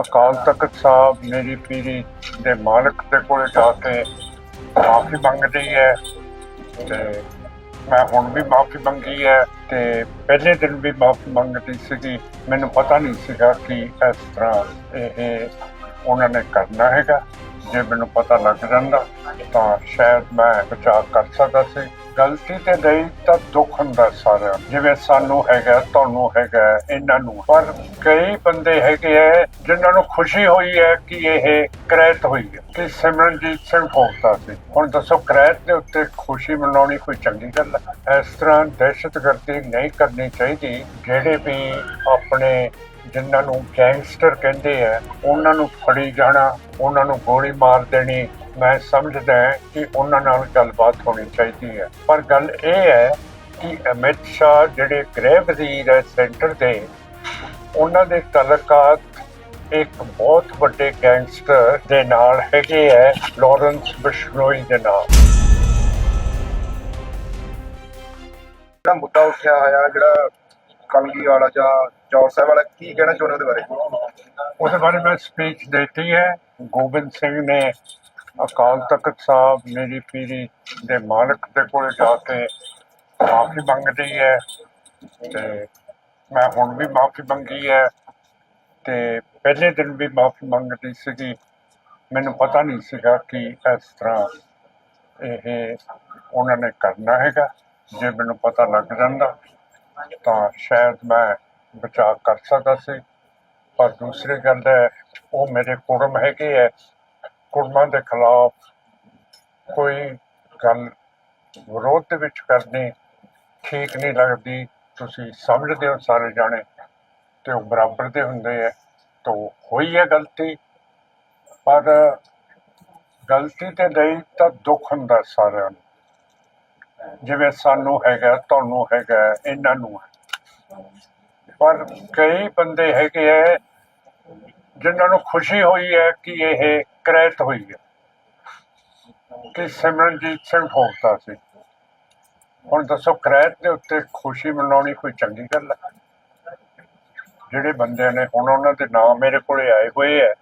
ਅਕਾਲ ਤਖਤ ਸਾਹਿਬ ਮੇਰੀ ਪੀਰੀ ਦੇ ਮਾਲਕ ਦੇ ਕੋਲ ਜਾ ਕੇ ਮਾਫੀ ਮੰਗਦੀ ਹੈ ਤੇ ਮੈਂ ਹੁਣ ਵੀ ਮਾਫੀ ਮੰਗੀ ਹੈ ਤੇ ਪਹਿਲੇ ਦਿਨ ਵੀ ਮਾਫੀ ਮੰਗਦੀ ਸੀਗੀ। ਮੈਨੂੰ ਪਤਾ ਨਹੀਂ ਸੀਗਾ ਕਿ ਇਸ ਤਰ੍ਹਾਂ ਇਹ ਉਹਨਾਂ ਨੇ ਕਰਨਾ ਹੈਗਾ। ਜੇ ਮੈਨੂੰ ਪਤਾ ਲੱਗ ਜਾਂਦਾ ਤਾਂ ਸ਼ਾਇਦ ਮੈਂ ਬਚਾਅ ਕਰ ਸਕਦਾ ਸੀ। ਗਲਤੀ ਤੇ ਗਈ ਤਾਂ ਦੁੱਖ ਹੁੰਦਾ ਸਾਰਿਆਂ ਨੂੰ। ਜਿਵੇਂ ਸਾਨੂੰ ਹੈਗਾ, ਤੁਹਾਨੂੰ ਹੈਗਾ, ਇਹਨਾਂ ਨੂੰ। ਪਰ ਕਈ ਬੰਦੇ ਹੈਗੇ ਐ, ਜਿਨ੍ਹਾਂ ਨੂੰ ਖੁਸ਼ੀ ਹੋਈ ਹੈ ਕਿ ਇਹ ਕਰੈਤ ਹੋਈ ਹੈ ਕਿ ਸਿਮਰਨਜੀਤ ਸਿੰਘ ਭੋਗਤਾ ਸੀ। ਹੁਣ ਦੱਸੋ, ਕਰੈਤ ਦੇ ਉੱਤੇ ਖੁਸ਼ੀ ਮਨਾਉਣੀ ਕੋਈ ਚੰਗੀ ਗੱਲ ਹੈ ਇਸ ਤਰ੍ਹਾਂ ਦਹਿਸ਼ਤਗਰਦੀ ਨਹੀਂ ਕਰਨੀ ਚਾਹੀਦੀ, ਜਿਹੜੇ ਵੀ ਆਪਣੇ ਜਿਨ੍ਹਾਂ ਨੂੰ ਗੈਂਗਸਟਰ ਕਹਿੰਦੇ ਆ ਉਹਨਾਂ ਨੂੰ ਫੜੀ ਜਾਣਾ, ਉਹਨਾਂ ਨੂੰ ਗੋਲੀ ਮਾਰ ਦੇਣੀ ਮੈਂ ਸਮਝਦਾ ਹਾਂ ਕਿ ਉਹਨਾਂ ਨਾਲ ਗੱਲਬਾਤ ਹੋਣੀ ਚਾਹੀਦੀ ਹੈ। ਪਰ ਗੱਲ ਇਹ ਹੈ ਕਿ ਅਮਿਤ ਸ਼ਾਹ ਜਿਹੜੇ ਗ੍ਰਹਿ ਵਜ਼ੀਰ ਹੈ ਸੈਂਟਰ ਦੇ ਉਹਨਾਂ ਦੇ ਤਲਕਾਤ ਇੱਕ ਬਹੁਤ ਵੱਡੇ ਗੈਂਗਸਟਰ ਦੇ ਨਾਲ ਹੈਗੇ ਹੈ ਲਾਰੈਂਸ ਬਿਸ਼ਨੋਈ ਦੇ ਨਾਲ। ਜਿਹੜਾ ਮੁੱਦਾ ਉੱਠਿਆ ਹੋਇਆ ਜਿਹੜਾ ਕਲਗੀ ਵਾਲਾ ਜਾਂ ਚੌਰ ਸਾਹਿਬ ਵਾਲਾ ਕੀ ਕਹਿਣਾ ਚਾਹੁੰਦੇ ਉਹਦੇ ਬਾਰੇ? ਉਹਦੇ ਬਾਰੇ ਮੈਂ ਸਪੀਚ ਦਿੱਤੀ ਹੈ। ਗੋਬਿੰਦ ਸਿੰਘ ਨੇ ਅਕਾਲ ਤਖਤ ਸਾਹਿਬ ਮੇਰੀ ਪੀਰੀ ਦੇ ਮਾਲਕ ਦੇ ਕੋਲ ਜਾ ਕੇ ਮਾਫੀ ਮੰਗਦੀ ਹੈ ਤੇ ਮੈਂ ਹੁਣ ਵੀ ਮਾਫੀ ਮੰਗੀ ਹੈ ਤੇ ਪਹਿਲੇ ਦਿਨ ਵੀ ਮਾਫੀ ਮੰਗਦੀ ਸੀਗੀ। ਮੈਨੂੰ ਪਤਾ ਨਹੀਂ ਸੀਗਾ ਕਿ ਇਸ ਤਰ੍ਹਾਂ ਇਹ ਉਹਨਾਂ ਨੇ ਕਰਨਾ ਹੈਗਾ। ਜੇ ਮੈਨੂੰ ਪਤਾ ਲੱਗ ਜਾਂਦਾ ਤਾਂ ਸ਼ਾਇਦ ਮੈਂ ਬਚਾਅ ਕਰ ਸਕਦਾ ਸੀ। ਪਰ ਦੂਸਰੀ ਗੱਲ ਹੈ, ਉਹ ਮੇਰੇ ਕੋਲ ਹੈਗੇ ਹੈ। ਕੁੜਮਾਂ ਦੇ ਖਿਲਾਫ ਕੋਈ ਗੱਲ ਵਿਰੋਧ ਦੇ ਵਿੱਚ ਕਰਨੀ ਠੀਕ ਨਹੀਂ ਲੱਗਦੀ, ਤੁਸੀਂ ਸਮਝਦੇ ਹੋ ਸਾਰੇ ਜਾਣੇ ਤੇ ਉਹ ਬਰਾਬਰ ਦੇ ਹੁੰਦੇ ਹੈ ਤਾਂ ਹੋਈ ਹੈ ਗਲਤੀ। ਪਰ ਗਲਤੀ ਤੇ ਨਹੀਂ ਤਾਂ ਦੁੱਖ ਹੁੰਦਾ ਸਾਰਿਆਂ ਨੂੰ। ਜਿਵੇਂ ਸਾਨੂੰ ਹੈਗਾ, ਤੁਹਾਨੂੰ ਹੈਗਾ, ਇਹਨਾਂ ਨੂੰ ਹੈ। ਪਰ ਕਈ ਬੰਦੇ ਹੈਗੇ ਐ ਜਿਨ੍ਹਾਂ ਨੂੰ ਖੁਸ਼ੀ ਹੋਈ ਹੈ ਕਿ ਇਹ ਕਰੈਤ ਹੋਈ ਹੈ। ਕਿ ਸਿਮਰਨਜੀਤ ਸਿੰਘ ਭੋਗਤਾ ਸੀ। ਹੁਣ ਦੱਸੋ, ਕਰੈਤ ਦੇ ਉੱਤੇ ਖੁਸ਼ੀ ਮਨਾਉਣੀ ਕੋਈ ਚੰਗੀ ਗੱਲ ਹੈ? ਜਿਹੜੇ ਬੰਦੇ ਨੇ ਹੁਣ ਉਹਨਾਂ ਦੇ ਨਾਮ ਮੇਰੇ ਕੋਲੇ ਆਏ ਹੋਏ ਹੈ,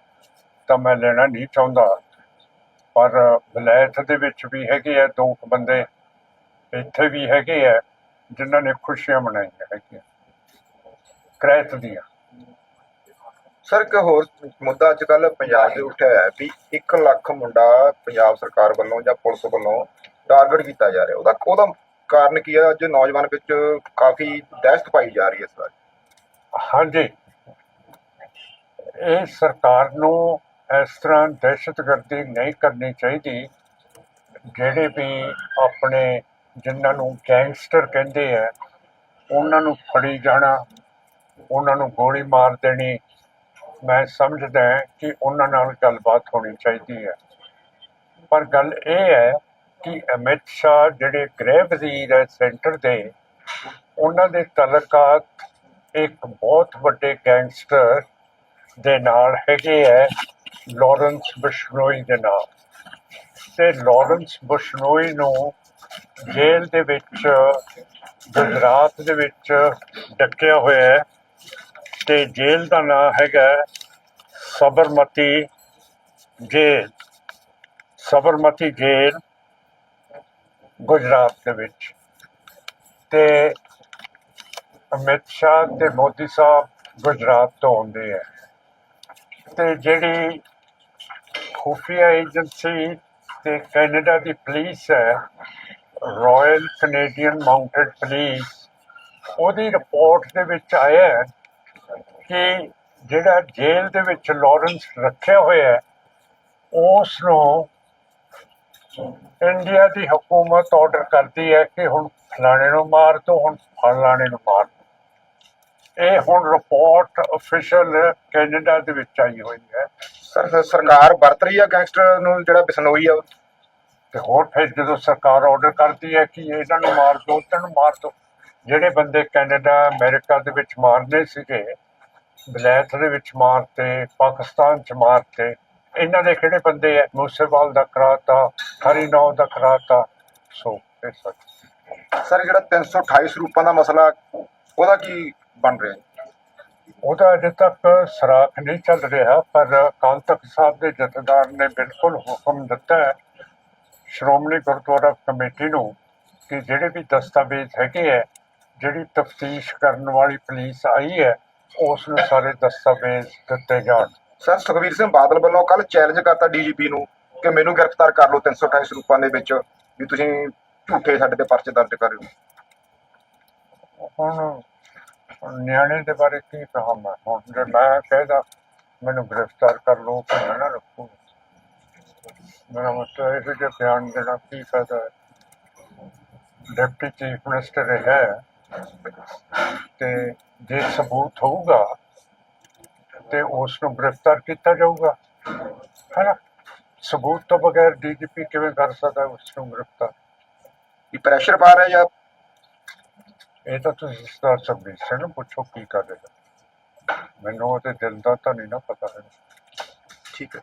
ਤਾਂ ਮੈਂ ਲੈਣਾ ਨਹੀਂ ਚਾਹੁੰਦਾ। ਪਰ ਵਿਲਾਇਤ ਦੇ ਵਿੱਚ ਵੀ ਹੈਗੇ ਆ ਦੋ ਬੰਦੇ, ਇੱਥੇ ਵੀ ਹੈਗੇ ਆ, ਜਿਨ੍ਹਾਂ ਨੇ ਖੁਸ਼ੀਆਂ ਮਨਾਈਆਂ ਹੈਗੀਆਂ। ਕਰੈਤ ਦੀਆਂ। ਸਰ, ਇੱਕ ਹੋਰ ਮੁੱਦਾ ਅੱਜ ਕੱਲ ਪੰਜਾਬ ਦੇ ਉੱਠਿਆ ਹੈ ਵੀ 1 ਲੱਖ ਮੁੰਡਾ ਪੰਜਾਬ ਸਰਕਾਰ ਵੱਲੋਂ ਜਾਂ ਪੁਲਿਸ ਵੱਲੋਂ ਟਾਰਗੇਟ ਕੀਤਾ ਜਾ ਰਿਹਾ। ਉਹਦਾ ਉਹਦਾ ਕਾਰਨ ਕੀ ਹੈ? ਅੱਜ ਨੌਜਵਾਨ ਵਿੱਚ ਕਾਫੀ ਦਹਿਸ਼ਤ ਪਾਈ ਜਾ ਰਹੀ ਹੈ ਇਸ ਵਾਰ। ਹਾਂਜੀ। ਇਹ ਸਰਕਾਰ ਨੂੰ ਇਸ ਤਰ੍ਹਾਂ ਦਹਿਸ਼ਤਗਰਦੀ ਨਹੀਂ ਕਰਨੀ ਚਾਹੀਦੀ, ਜਿਹੜੇ ਵੀ ਆਪਣੇ ਜਿਨ੍ਹਾਂ ਨੂੰ ਗੈਂਗਸਟਰ ਕਹਿੰਦੇ ਆ, ਉਹਨਾਂ ਨੂੰ ਫੜੀ ਜਾਣਾ, ਉਹਨਾਂ ਨੂੰ ਗੋਲੀ ਮਾਰ ਦੇਣੀ ਮੈਂ ਸਮਝਦਾ ਕਿ ਉਹਨਾਂ ਨਾਲ ਗੱਲਬਾਤ ਹੋਣੀ ਚਾਹੀਦੀ ਹੈ। ਪਰ ਗੱਲ ਇਹ ਹੈ ਕਿ ਅਮਿਤ ਸ਼ਾਹ ਜਿਹੜੇ ਗ੍ਰਹਿ ਵਜ਼ੀਰ ਹੈ ਸੈਂਟਰ ਦੇ, ਉਹਨਾਂ ਦੇ ਤਲਕਾਤ ਇੱਕ ਬਹੁਤ ਵੱਡੇ ਗੈਂਗਸਟਰ ਦੇ ਨਾਲ ਹੈਗੇ ਹੈ, ਲਾਰੈਂਸ ਬਿਸ਼ਨੋਈ ਦੇ ਨਾਲ। ਤੇ ਲਾਰੈਂਸ ਬਿਸ਼ਨੋਈ ਨੂੰ ਜੇਲ੍ਹ ਦੇ ਵਿੱਚ, ਗੁਜਰਾਤ ਦੇ ਵਿੱਚ ਡੱਕਿਆ ਹੋਇਆ ਹੈ। ਤੇ ਜੇਲ੍ਹ ਦਾ ਨਾਮ ਹੈਗਾ ਸਬਰਮਤੀ ਜੇਲ੍ਹ। ਸਬਰਮਤੀ ਜੇਲ੍ਹ ਗੁਜਰਾਤ ਦੇ ਵਿੱਚ। ਤੇ ਅਮਿਤ ਸ਼ਾਹ ਤੇ ਮੋਦੀ ਸਾਹਿਬ ਗੁਜਰਾਤ ਤੋਂ ਆਉਂਦੇ ਹੈ ਤੇ ਜਿਹੜੀ ਖੁਫੀਆ ਏਜੰਸੀ ਤੇ ਕੈਨੇਡਾ ਦੀ ਪੁਲਿਸ ਹੈ ਰਾਇਲ ਕੈਨੇਡੀਅਨ ਮਾਊਂਟਡ ਪੁਲਿਸ ਉਹਦੀ ਰਿਪੋਰਟ ਦੇ ਵਿੱਚ ਆਇਆ ਕਿ ਜਿਹੜਾ ਜੇਲ੍ਹ ਦੇ ਵਿੱਚ ਲਾਰੈਂਸ ਰੱਖਿਆ ਹੋਇਆ ਹੈ ਉਸ ਨੂੰ ਇੰਡੀਆ ਦੀ ਹਕੂਮਤ ਆਰਡਰ ਕਰਦੀ ਹੈ ਕਿ ਹੁਣ ਫਲਾਣੇ ਨੂੰ ਮਾਰ ਦੋ ਹੁਣ ਫਲਾਣੇ ਨੂੰ ਮਾਰ ਦਿਓ। ਇਹ ਹੁਣ ਰਿਪੋਰਟ ਅਫੀਸ਼ੀਅਲ ਕੈਨੇਡਾ ਦੇ ਵਿੱਚ ਆਈ ਹੋਈ ਹੈ ਸਰ ਸਰ- ਸਰਕਾਰ ਵਰਤ ਰਹੀ ਹੈ ਗੈਂਗਸਟਰ ਨੂੰ ਜਿਹੜਾ ਬਿਸਨੋਈ ਆ? ਤੇ ਹੋਰ ਫਿਰ ਜਦੋਂ ਸਰਕਾਰ ਆਰਡਰ ਕਰਦੀ ਹੈ ਕਿ ਇਹਨਾਂ ਨੂੰ ਮਾਰ ਦੋ ਇਹਨਾਂ ਨੂੰ ਮਾਰ ਦੋ ਜਿਹੜੇ ਬੰਦੇ ਕੈਨੇਡਾ ਅਮਰੀਕਾ ਦੇ ਵਿੱਚ ਮਾਰਨੇ ਸੀਗੇ ਵਿਲਾਇਤ ਦੇ ਵਿੱਚ ਮਾਰਤੇ ਪਾਕਿਸਤਾਨ ਚ ਮਾਰਤੇ ਇਹਨਾਂ ਦੇ ਕਿਹੜੇ ਬੰਦੇ ਆ ਮੂਸੇਵਾਲ ਦਾ ਕਰਾਤਾ ਹਰੀਨੌ ਦਾ ਕਰਾਤਾ। ਸੋ ਇਹ ਸੱਚ ਸਰ ਜਿਹੜਾ 328 ਸਰੂਪਾਂ ਦਾ ਮਸਲਾ ਉਹਦਾ ਕੀ ਬਣ ਰਿਹਾ? ਉਹਦਾ ਅਜੇ ਤੱਕ ਸਰਾਖ ਨਹੀਂ ਚੱਲ ਰਿਹਾ ਪਰ ਅਕਾਲ ਤਖਤ ਸਾਹਿਬ ਦੇ ਜਥੇਦਾਰ ਨੇ ਬਿਲਕੁਲ ਹੁਕਮ ਦਿੱਤਾ ਹੈ ਸ਼੍ਰੋਮਣੀ ਗੁਰਦੁਆਰਾ ਕਮੇਟੀ ਨੂੰ ਕਿ ਜਿਹੜੇ ਵੀ ਦਸਤਾਵੇਜ਼ ਹੈਗੇ ਹੈ ਜਿਹੜੀ ਤਫਤੀਸ਼ ਕਰਨ ਵਾਲੀ ਪੁਲਿਸ ਆਈ ਹੈ ਉਸ ਨੂੰ ਸਾਰੇ ਦਸਤਾਵੇਜ਼ ਦਿੱਤੇ ਜਾਣ। ਸਰ ਸੁਖਬੀਰ ਸਿੰਘ ਬਾਦਲ ਵੱਲੋਂ ਕੱਲ ਚੈਲੰਜ ਕਰਤਾ ਡੀਜੀਪੀ ਨੂੰ ਕਿ ਮੈਨੂੰ ਗ੍ਰਿਫਤਾਰ ਕਰ ਲਓ 328 ਰੂਪਾਂ ਦੇ ਵਿੱਚ ਵੀ ਤੁਸੀਂ ਝੂਠੇ ਸਾਡੇ ਤੇ ਪਰਚੇ ਦਰਜ ਕਰ ਰਹੇ ਹੋ। ਹੁਣ ਨਿਆਣੇ ਦੇ ਬਾਰੇ ਕੀ ਕਹਾਂ ਮੈਂ? ਹੁਣ ਜੇ ਮੈਂ ਕਹਿਦਾ ਮੈਨੂੰ ਗ੍ਰਿਫਤਾਰ ਕਰ ਲਓ ਕਿ ਨਾ ਰੱਖੂ। ਮੇਰਾ ਮਤਲਬ ਇਹ ਜੇ ਬਿਆਨ ਦੇਣਾ ਕੀ ਫਾਇਦਾ ਹੈ? ਡਿਪਟੀ ਚੀਫ ਮਿਨਿਸਟਰ ਹੈ ਤੇ ਜੇ ਸਬੂਤ ਹੋਊਗਾ ਤੇ ਉਸ ਨੂੰ ਗ੍ਰਿਫਤਾਰ ਕੀਤਾ ਜਾਊਗਾ। ਹੈ ਨਾ ਸਬੂਤ ਤੋਂ ਬਗੈਰ ਡੀਜੀਪੀ ਕਿਵੇਂ ਕਰ ਸਕਦਾ ਉਸ ਨੂੰ ਗ੍ਰਿਫਤਾਰ? ਇਹ ਪ੍ਰੈਸ਼ਰ ਪਾ ਰਿਹਾ ਜਾਂ ਇਹ ਤਾਂ ਤੁਸੀਂ ਸਰਦਾਰ ਸੁਖਬੀਰ ਸਿੰਘ ਨੂੰ ਪੁੱਛੋ ਕੀ ਕਰੇਗਾ। ਮੈਨੂੰ ਉਹਦੇ ਦਿਲ ਦਾ ਤਾਂ ਨਹੀਂ ਨਾ ਪਤਾ ਹੈ ਠੀਕ ਹੈ।